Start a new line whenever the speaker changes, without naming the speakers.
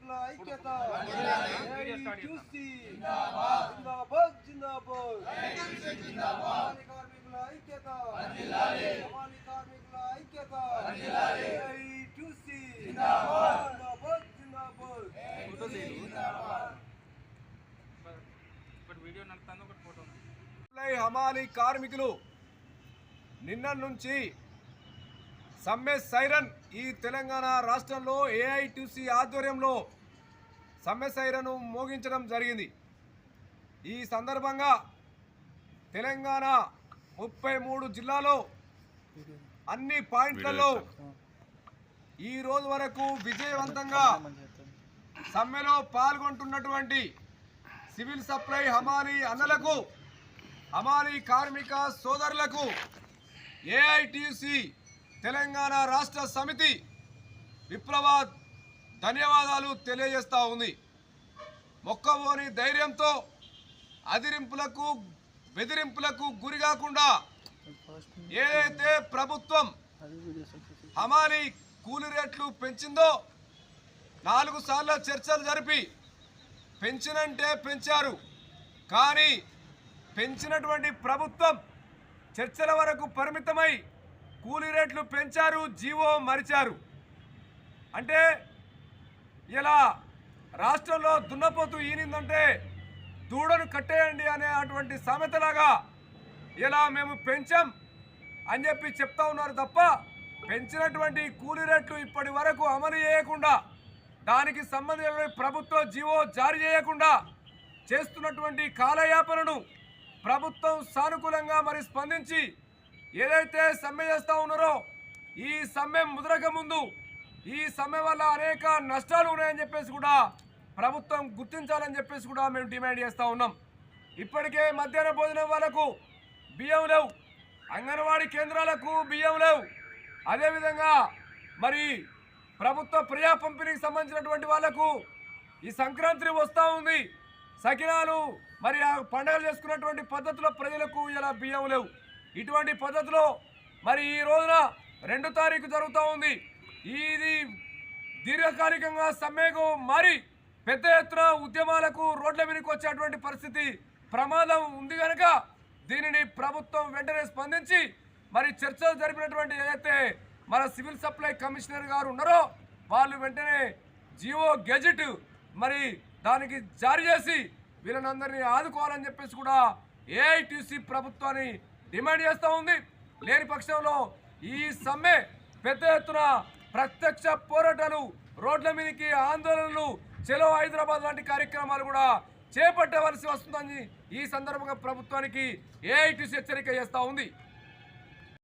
కార్మికుల ఐక్యత. చూసి జిందాబాద్ జిందాబాద్. హమాలి కార్మికుల ఐక్యత. హమాలి కార్మికుల ఐక్యత. చూసి జిందాబాద్. జిందాబాద్
ఒకటి వీడియో నడుస్తుంది ఒకటి ఫోటో
సప్లై హమాలి కార్మికులు నిన్న నుంచి సమ్మె సైరన్ ఈ తెలంగాణ రాష్ట్రంలో ఏఐటిసి ఆధ్వర్యంలో సమ్మె సైరను మోగించడం జరిగింది. ఈ సందర్భంగా తెలంగాణ ముప్పై మూడు జిల్లాలో అన్ని పాయింట్లలో ఈ రోజు వరకు విజయవంతంగా సమ్మెలో పాల్గొంటున్నటువంటి సివిల్ సప్లై హమాలి అన్నలకు హమాలి కార్మిక సోదరులకు ఏఐటిసి తెలంగాణ రాష్ట్ర సమితి విప్లవ ధన్యవాదాలు తెలియజేస్తూ ఉంది. మొక్కబోని ధైర్యంతో అదిరింపులకు బెదిరింపులకు గురి కాకుండా ఏదైతే ప్రభుత్వం హమాలి కూలి రేట్లు పెంచిందో నాలుగు సార్ల చర్చలు జరిపి పెంచినంటే పెంచారు. కానీ పెంచినటువంటి ప్రభుత్వం చర్చల వరకు పరిమితమై కూలీ రేట్లు పెంచారు జీవో మరిచారు. అంటే ఇలా రాష్ట్రంలో దున్నపోతు ఈనిందంటే దూడను కట్టేయండి అనే అటువంటి సామెతలాగా ఇలా మేము పెంచాం అని చెప్పి చెప్తా ఉన్నారు తప్ప పెంచినటువంటి కూలీ రేట్లు ఇప్పటి వరకు అమలు చేయకుండా దానికి సంబంధించిన ప్రభుత్వ జీవో జారీ చేయకుండా చేస్తున్నటువంటి కాలయాపనను ప్రభుత్వం సానుకూలంగా మరి స్పందించి ఏదైతే సమ్మె చేస్తూ ఉన్నారో ఈ సమ్మె ముద్రక ముందు ఈ సమ్మె వల్ల అనేక నష్టాలు ఉన్నాయని చెప్పేసి కూడా ప్రభుత్వం గుర్తించాలని చెప్పేసి కూడా మేము డిమాండ్ చేస్తూ ఉన్నాం. ఇప్పటికే మధ్యాహ్న భోజనం వాళ్ళకు బియ్యం లేవు. అంగన్వాడీ కేంద్రాలకు బియ్యం లేవు. అదేవిధంగా మరి ప్రభుత్వ ప్రజా పంపిణీకి సంబంధించినటువంటి వాళ్ళకు ఈ సంక్రాంతి వస్తూ ఉంది. సకినాలు మరి ఆ పండుగలు చేసుకున్నటువంటి పద్ధతిలో ప్రజలకు ఇలా బియ్యం లేవు. ఇటువంటి పద్ధతిలో మరి ఈ రోజున రెండు తారీఖు జరుగుతూ ఉంది. ఇది దీర్ఘకాలికంగా సమ్మెకు మారి పెద్ద ఎత్తున ఉద్యమాలకు రోడ్ల మీదకి వచ్చేటువంటి పరిస్థితి ప్రమాదం ఉంది కనుక దీనిని ప్రభుత్వం వెంటనే స్పందించి మరి చర్చలు జరిపినటువంటి ఏదైతే మన సివిల్ సప్లై కమిషనర్ గారు ఉన్నారో వాళ్ళు వెంటనే జియో గెజెట్ మరి దానికి జారీ చేసి వీళ్ళనందరినీ ఆదుకోవాలని చెప్పేసి కూడా ఏఐటీసీ ప్రభుత్వాన్ని డిమాండ్ చేస్తూ ఉంది. లేని పక్షంలో ఈ సమ్మె పెద్ద ఎత్తున ప్రత్యక్ష పోరాటాలు రోడ్ల మీదకి ఆందోళనలు చెలో హైదరాబాద్ లాంటి కార్యక్రమాలు కూడా చేపట్టవలసి వస్తుందని ఈ సందర్భంగా ప్రభుత్వానికి ఏఐటీసీ హెచ్చరిక చేస్తూ ఉంది.